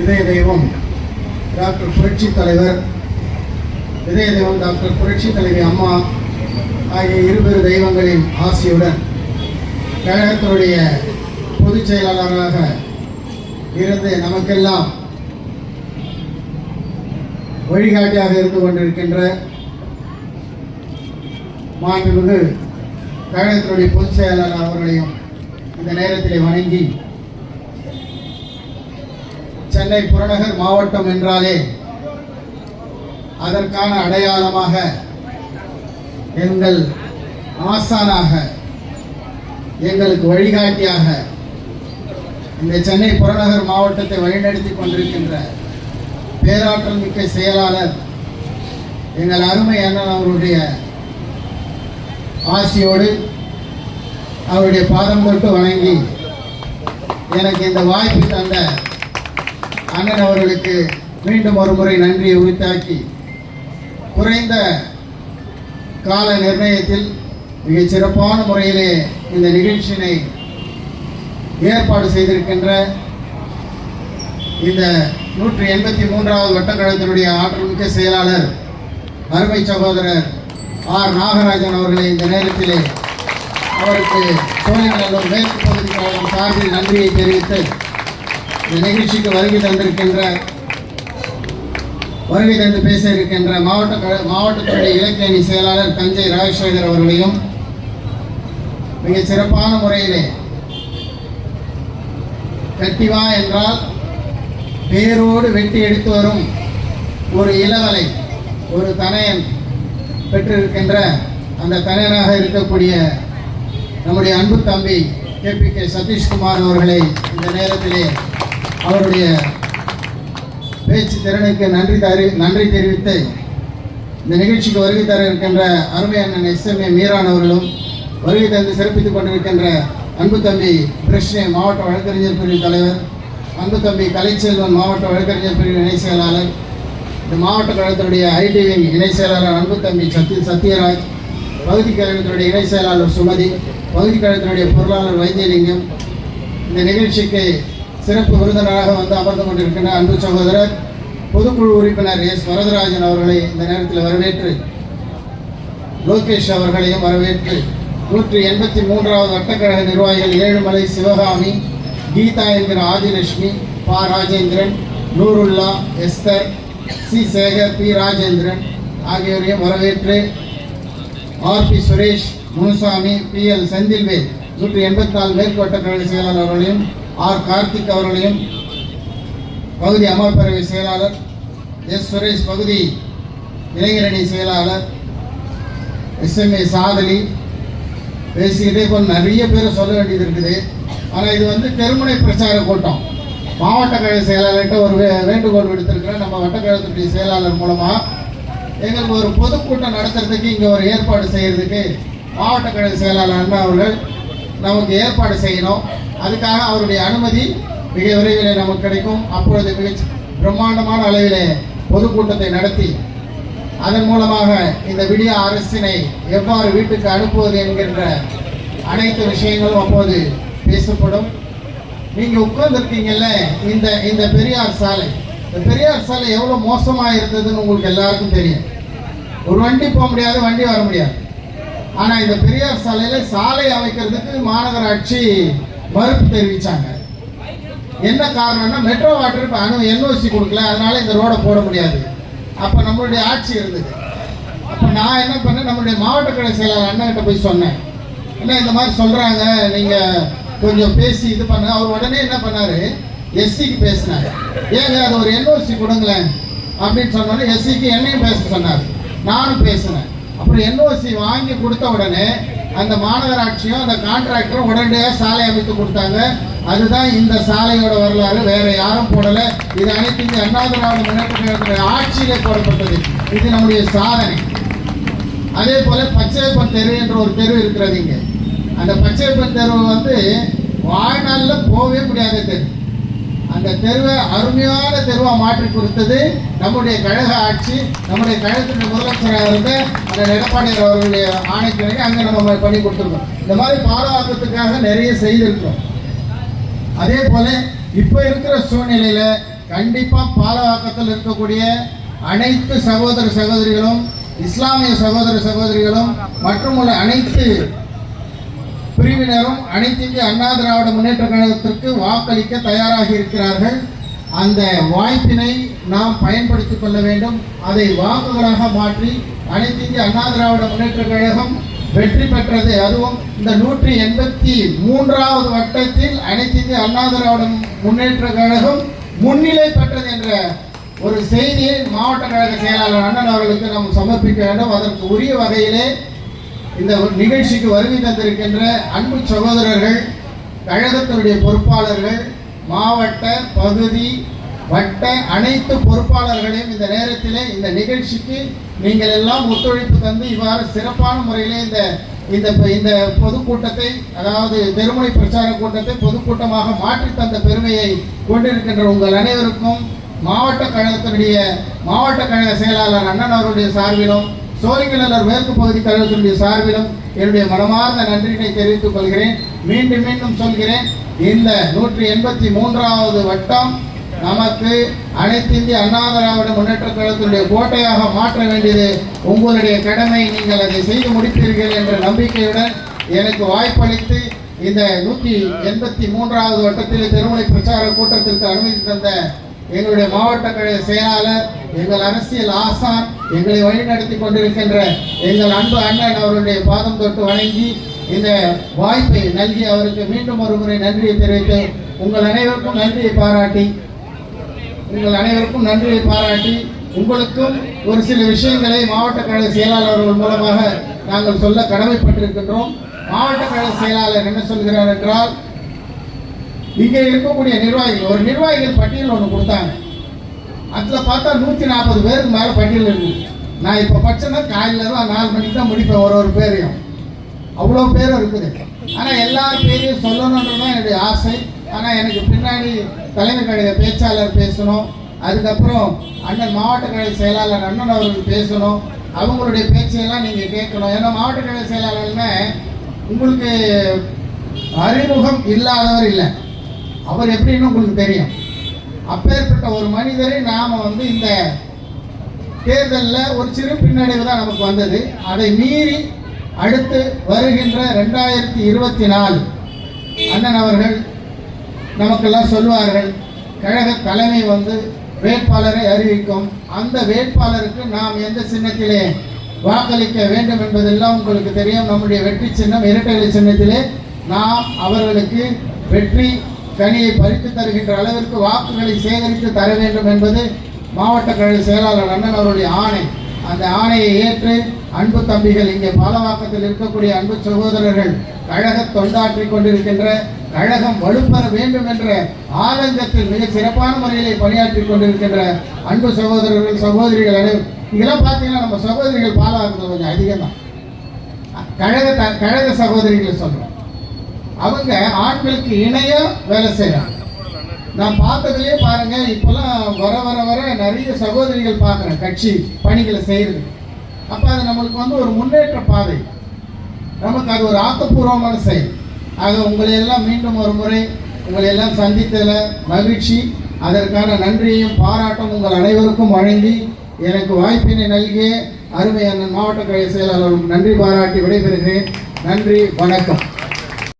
இதய தெய்வம் டாக்டர் புரட்சி தலைவர் இதய தெய்வம் டாக்டர் புரட்சி தலைவி அம்மா ஆகிய இருபெரு தெய்வங்களின் ஆசியுடன் கழகத்தினுடைய பொதுச் செயலாளராக இருந்து நமக்கெல்லாம் வழிகாட்டியாக இருந்து கொண்டிருக்கின்ற மாண்புமிகு கழகத்தினுடைய பொதுச் செயலாளர் அவர்களையும் இந்த நேரத்தில் வணங்கி சென்னை புறநகர் மாவட்டம் என்றாலே அதற்கான அடையாளமாக எங்கள் ஆசானாக எங்களுக்கு வழிகாட்டியாக இந்த சென்னை புறநகர் மாவட்டத்தை வழிநடத்தி கொண்டிருக்கின்ற பேராற்றல் மிக்க செயலாளர் எங்கள் அருமை அண்ணன் அவருடைய ஆசியோடு அவருடைய பாதம் தொட்டு வணங்கி எனக்கு இந்த வாய்ப்பு தந்த அண்ணன் அவர்களுக்கு மீண்டும் ஒரு முறை நன்றியை உரித்தாக்கி குறைந்த கால நிர்ணயத்தில் மிகச் சிறப்பான முறையிலே இந்த நிகழ்ச்சியினை ஏற்பாடு செய்திருக்கின்ற இந்த நூற்றி எண்பத்தி மூன்றாவது வட்டக்கழகத்தினுடைய ஆற்றல்மிக்க செயலாளர் அருமை சகோதரர் ஆர் நாகராஜன் அவர்களை இந்த நேரத்திலே அவருக்கு சோழிநல்லூர் மேற்கு பகுதி சார்பில் நன்றியை தெரிவித்து இந்த நிகழ்ச்சிக்கு வருகை தந்திருக்கின்ற வருகை தந்து பேச இருக்கின்ற மாவட்ட மாவட்டத்துடைய மாவட்டத்தினுடைய இலக்கிய செயலாளர் தஞ்சை ராஜசேகர் அவர்களையும் மிக சிறப்பான முறையிலே கட்டிவா என்றால் பேரோடு வெட்டி எடுத்து வரும் ஒரு இளவலை ஒரு தனையன் பெற்றிருக்கின்ற அந்த தனையனாக இருக்கக்கூடிய நம்முடைய அன்பு தம்பி கே பி கே சதீஷ்குமார் அவர்களை இந்த நேரத்திலே அவருடைய பேச்சு திறனுக்கு நன்றி தரி நன்றி தெரிவித்து இந்த நிகழ்ச்சிக்கு வருகை தர இருக்கின்ற அருமை அண்ணன் எஸ் எம் ஏ மீரான் அவர்களும் வருகை தந்து சிறப்பித்துக் கொண்டிருக்கின்ற அன்பு தம்பி கிருஷ்ணே மாவட்ட வழக்கறிஞர் பிரிவு தலைவர் அன்பு தம்பி கலைச்செல்வன் மாவட்ட வழக்கறிஞர் பிரிவு இணை செயலாளர் இந்த மாவட்ட கழகத்தினுடைய ஐடி இணை செயலாளர் அன்பு தம்பி சத்ய சத்யராஜ் பகுதி கழகத்தினுடைய இணை செயலாளர் சுமதி பகுதி கழகத்தினுடைய பொருளாளர் வைத்தியலிங்கம். இந்த நிகழ்ச்சிக்கு சிறப்பு விருந்தினராக வந்து அமர்ந்து கொண்டிருக்கின்ற அன்பு சகோதரர் பொதுக்குழு உறுப்பினர் எஸ். வரதராஜன் அவர்களை இந்த நேரத்தில் வரவேற்று லோகேஷ் அவர்களையும் வரவேற்று நூற்றி எண்பத்தி மூன்றாவது வட்டக்கழக நிர்வாகிகள் ஏழுமலை சிவகாமி கீதா என்கிற ஆதிலட்சுமி பா. Rajendran Noorullah Esther C. Sekar P. Rajendran ஆகியோரையும் வரவேற்று R. P. Suresh Munusamy P. L. Senthilvel நூற்றி எண்பத்தி நாலு மேற்கு வட்டக்கழக செயலாளர் அவர்களையும் ஆர் கார்த்திக் அவர்களையும் பகுதி அமல்பேரவை செயலாளர் எஸ் சுரேஷ் பகுதி இளைஞரணி செயலாளர் எஸ்எம்ஏ சாதலி பேசிக்கிட்டே இப்போ நிறைய பேரை சொல்ல வேண்டியது இருக்குது. ஆனால் இது வந்து தெருமுனை பிரச்சார கூட்டம். மாவட்ட கழக செயலாளர்கிட்ட ஒரு வே- வேண்டுகோள் விடுத்திருக்கிறேன். நம்ம வட்டக்கழகத்துடைய செயலாளர் மூலமாக எங்களுக்கு ஒரு பொதுக்கூட்டம் நடத்துறதுக்கு இங்கே ஒரு ஏற்பாடு செய்கிறதுக்கு மாவட்ட கழக செயலாளர் அண்ணா அவர்கள் நமக்கு ஏற்பாடு செய்யணும். அதுக்காக அவருடைய அனுமதி மிக விரைவில் நமக்கு கிடைக்கும். அப்பொழுது மிக பிரம்மாண்டமான அளவிலே பொதுக்கூட்டத்தை நடத்தி அதன் மூலமாக இந்த விடிய அரசினை எவ்வாறு வீட்டுக்கு அனுப்புவது என்கின்ற அனைத்து விஷயங்களும் அப்போது பேசப்படும். நீங்கள் உட்கார்ந்துருக்கீங்கல்ல இந்த இந்த பெரியார் சாலை. இந்த பெரியார் சாலை எவ்வளவு மோசமாக இருந்ததுன்னு உங்களுக்கு எல்லாருக்கும் தெரியும். ஒரு வண்டி போக முடியாது வண்டி வர முடியாது. ஆனால் இந்த பெரியார் சாலையில் சாலை அமைக்கிறதுக்கு மாநகராட்சி மறுப்பு தெரிவித்தாங்க என்ன காரணம்னா மெட்ரோ வாட்டர் இப்போ அணு என்ஓசி கொடுக்கல அதனால இந்த ரோடை போட முடியாது. அப்போ நம்மளுடைய ஆட்சி இருந்தது. அப்போ நான் என்ன பண்ணேன் நம்மளுடைய மாவட்ட கடை செயலாளர் அண்ணன்கிட்ட போய் சொன்னேன். என்ன இந்த மாதிரி சொல்கிறாங்க நீங்கள் கொஞ்சம் பேசி இது பண்ணுங்க. அவர் உடனே என்ன பண்ணாரு எஸ்சிக்கு பேசினார். ஏங்க அது ஒரு என்ஓசி கொடுங்களேன் அப்படின்னு சொன்னோன்னே எஸ்சிக்கு என்னையும் பேச சொன்னார். நானும் பேசினேன். அப்புறம் என்ஓசி வாங்கி கொடுத்த உடனே அந்த மாநகராட்சியும் அந்த கான்ட்ராக்டரும் உடனடியாக சாலை அமைத்து கொடுத்தாங்க. அதுதான் இந்த சாலையோட வரலாறு. வேற யாரும் போடல. இது அனைத்து இந்த அண்ணா திராவிட முன்னேற்ற கழகத்துடைய ஆட்சியிலே போடப்பட்டது. இது நம்முடைய சாதனை. அதே போல பச்சையப்பன் தெரு என்ற ஒரு தெரு இருக்கிறது இங்க. அந்த பச்சையப்பன் தெருவை வந்து வாழ்நாளில் போகவே முடியாத தெரு. அந்த தெருவை அருமையான தெருவாக மாற்றி கொடுத்தது நம்முடைய கழக ஆட்சி நம்முடைய கழகத்தின் முதலமைச்சராக இருந்த அந்த எடப்பாடியார் அவர்களுடைய ஆணைக்கிழமை அங்கே நம்ம பண்ணி கொடுத்துருக்கோம். இந்த மாதிரி பாதுகாக்கிறதுக்காக நிறைய செய்திருக்கிறோம். அதே போல இப்போ இருக்கிற சூழ்நிலையில் கண்டிப்பாக பாலவாக்கத்தில் இருக்கக்கூடிய அனைத்து சகோதர சகோதரிகளும் இஸ்லாமிய சகோதர சகோதரிகளும் மற்றும் உள்ள அனைத்து பிரிவினரும் அனைத்திந்திய அண்ணா திராவிட முன்னேற்ற கழகத்திற்கு வாக்களிக்க தயாராக இருக்கிறார்கள். அந்த வாய்ப்பினை நாம் பயன்படுத்திக் கொள்ள வேண்டும். அதை வாக்குகளாக மாற்றி அனைத்திந்திய அண்ணா திராவிட முன்னேற்ற கழகம் வெற்றி பெற்றது. அதுவும் இந்த நூற்றி எண்பத்தி மூன்றாவது வட்டத்தில் அனைத்திந்திய அண்ணா திராவிட முன்னேற்ற கழகம் முன்னிலை பெற்றது என்ற ஒரு செய்தியை மாவட்ட கழக செயலாளர் அண்ணன் அவர்களுக்கு நாம் சமர்ப்பிக்க வேண்டும். அதற்கு உரிய வகையிலே இந்த ஒரு நிகழ்ச்சிக்கு வருகை தந்திருக்கின்ற அன்பு சகோதரர்கள் கழகத்தினுடைய பொறுப்பாளர்கள் மாவட்ட பகுதி வட்ட அனைத்து பொறுப்பாளர்களையும் இந்த நேரத்திலே இந்த நிகழ்ச்சிக்கு நீங்கள் எல்லாம் ஒத்துழைப்பு தந்து இவ்வாறு சிறப்பான முறையில் இந்த இந்த இந்த பொதுக்கூட்டத்தை அதாவது தெருமுனை பிரச்சார கூட்டத்தை பொதுக்கூட்டமாக மாற்றி தந்த பெருமையை கொண்டிருக்கின்ற உங்கள் அனைவருக்கும் மாவட்ட கழகத்தினுடைய மாவட்ட கழக செயலாளர் அண்ணன் அவருடைய சார்பிலும் சோழிங்கநல்லூர் மேற்கு பகுதி கழகத்தினுடைய சார்பிலும் என்னுடைய மனமார்ந்த நன்றியினை தெரிவித்துக் கொள்கிறேன். மீண்டும் மீண்டும் சொல்கிறேன் இந்த நூற்றி எண்பத்தி மூன்றாவது வட்டம் நமக்கு அனைத்து இந்திய அண்ணா திராவிட முன்னேற்ற கழகத்தினுடைய கோட்டையாக மாற்ற வேண்டியது. உங்களுடைய கடமை நீங்கள் அதை செய்து முடிப்பீர்கள் என்ற நம்பிக்கையுடன் எனக்கு வாய்ப்பளித்து இந்த நூற்றி எண்பத்தி மூன்றாவது வட்டத்தில் திருமலை பிரச்சார கூட்டத்திற்கு அனுமதி தந்த எங்களுடைய மாவட்ட கழக செயலாளர் எங்கள் அரசியல் ஆசான் எங்களை வழிநடத்தி கொண்டிருக்கின்ற எங்கள் அன்பு அண்ணன் அவருடைய பாதம் தொட்டு வணங்கி இந்த வாய்ப்பை நல்கி அவருக்கு மீண்டும் ஒரு முறை நன்றியை தெரிவித்து உங்கள் அனைவருக்கும் நன்றியை பாராட்டி உங்கள் அனைவருக்கும் நன்றியை பாராட்டி உங்களுக்கும் ஒரு சில விஷயங்களை மாவட்ட கழக செயலாளர்கள் மூலமாக நாங்கள் சொல்ல கடமைப்பட்டிருக்கின்றோம். மாவட்ட கழக செயலாளர் என்ன சொல்கிறார் என்றால் இங்கே இருக்கக்கூடிய நிர்வாகிகள் ஒரு நிர்வாகிகள் பட்டியல் ஒன்று கொடுத்தாங்க. அதில் பார்த்தா நூற்றி நாற்பது பேருக்கு மேலே பட்டியல் இருக்குது நான் இப்போ படிச்சேன்னா காலையில் தான் நாலு மணிக்கு தான் முடிப்பேன் ஒரு ஒரு பேரையும். அவ்வளோ பேரும் இருக்குது. ஆனால் எல்லா பேரையும் சொல்லணுன்றது தான் என்னுடைய ஆசை. ஆனால் எனக்கு பின்னாடி தலைமை கழக பேச்சாளர் பேசணும். அதுக்கப்புறம் அண்ணன் மாவட்ட கழக செயலாளர் அண்ணன் அவர்கள் பேசணும். அவங்களுடைய பேச்சையெல்லாம் நீங்கள் கேட்கணும். ஏன்னா மாவட்ட கழக செயலாளர்னா உங்களுக்கு அறிமுகம் இல்லாதவர் இல்லை. அவர் எப்படின்னு உங்களுக்கு தெரியும். அப்பேற்பட்ட ஒரு மனிதரை நாம் வந்து இந்த தேர்தலில் ஒரு சிறு பின்னடைவு தான் நமக்கு வந்தது. அதை மீறி அடுத்து வருகின்ற ரெண்டாயிரத்தி இருபத்தி நாலு அண்ணன் அவர்கள் நமக்கெல்லாம் சொல்வார்கள் கழக தலைமை வந்து வேட்பாளரை அறிவிக்கும். அந்த வேட்பாளருக்கு நாம் எந்த சின்னத்திலே வாக்களிக்க வேண்டும் என்பதெல்லாம் உங்களுக்கு தெரியும். நம்முடைய வெற்றி சின்னம் இரட்டை சின்னத்திலே நாம் அவர்களுக்கு வெற்றி கனியை பறித்து தருகின்ற அளவிற்கு வாக்குகளை சேகரித்து தர வேண்டும் என்பது மாவட்ட கழக செயலாளர் அண்ணன் அவருடைய ஆணை. அந்த ஆணையை ஏற்று அன்பு தம்பிகள் இங்கே பாலவாக்கத்தில் இருக்கக்கூடிய அன்பு சகோதரர்கள் கழக தொண்டாற்றி கொண்டிருக்கின்ற கழகம் வலுப்பெற வேண்டும் என்ற ஆரஞ்சத்தில் மிக சிறப்பான முறையிலே பணியாற்றி கொண்டிருக்கின்ற அன்பு சகோதரர்கள் சகோதரிகள் அனைவரும். இதெல்லாம் பார்த்தீங்கன்னா நம்ம சகோதரிகள் பாலவாக்கத்தில் கொஞ்சம் அதிகம். தான் கழக த- கழக சகோதரிகளை சொல்கிறோம் அவங்க ஆண்களுக்கு இணைய வேலை செய்யறாங்க நான் பார்த்ததுலயே பாருங்க இப்பெல்லாம் வர வர வர நிறைய சகோதரிகள் பார்க்குறேன் கட்சி பணிகளை செய்யறது. அப்ப அது நம்மளுக்கு வந்து ஒரு முன்னேற்ற பாதை. நமக்கு அது ஒரு ஆக்கப்பூர்வமான செயல். ஆக உங்களை எல்லாம் மீண்டும் ஒரு முறை உங்களை எல்லாம் சந்தித்ததில் மகிழ்ச்சி. அதற்கான நன்றியையும் பாராட்டும் உங்கள் அனைவருக்கும் வழங்கி எனக்கு வாய்ப்பினை நல்கிய அருமை அண்ணன் மாவட்ட கழக செயலாளர்களுக்கு நன்றி பாராட்டி விடைபெறுகிறேன். நன்றி வணக்கம்.